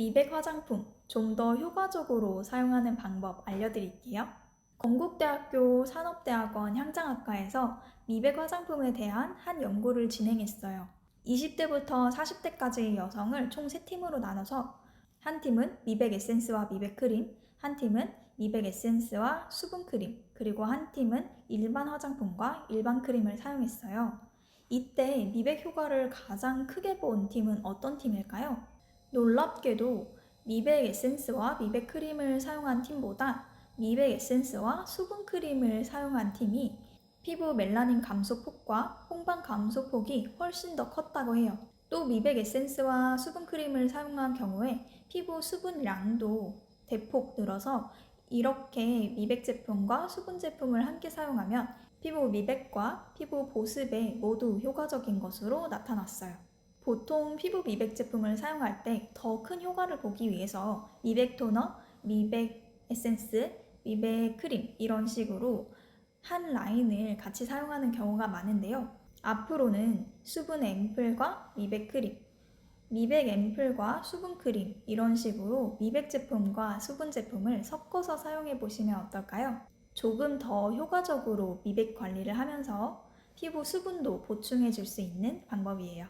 미백 화장품 좀 더 효과적으로 사용하는 방법 알려드릴게요. 건국대학교 산업대학원 향장학과에서 미백 화장품에 대한 한 연구를 진행했어요. 20대부터 40대까지의 여성을 총 3팀으로 나눠서 한 팀은 미백 에센스와 미백 크림, 한 팀은 미백 에센스와 수분 크림, 그리고 한 팀은 일반 화장품과 일반 크림을 사용했어요. 이때 미백 효과를 가장 크게 본 팀은 어떤 팀일까요? 놀랍게도 미백 에센스와 미백 크림을 사용한 팀보다 미백 에센스와 수분 크림을 사용한 팀이 피부 멜라닌 감소폭과 홍반 감소폭이 훨씬 더 컸다고 해요. 또 미백 에센스와 수분 크림을 사용한 경우에 피부 수분량도 대폭 늘어서 이렇게 미백 제품과 수분 제품을 함께 사용하면 피부 미백과 피부 보습에 모두 효과적인 것으로 나타났어요. 보통 피부 미백 제품을 사용할 때 더 큰 효과를 보기 위해서 미백 토너, 미백 에센스, 미백 크림 이런 식으로 한 라인을 같이 사용하는 경우가 많은데요. 앞으로는 수분 앰플과 미백 크림, 미백 앰플과 수분 크림 이런 식으로 미백 제품과 수분 제품을 섞어서 사용해 보시면 어떨까요? 조금 더 효과적으로 미백 관리를 하면서 피부 수분도 보충해 줄 수 있는 방법이에요.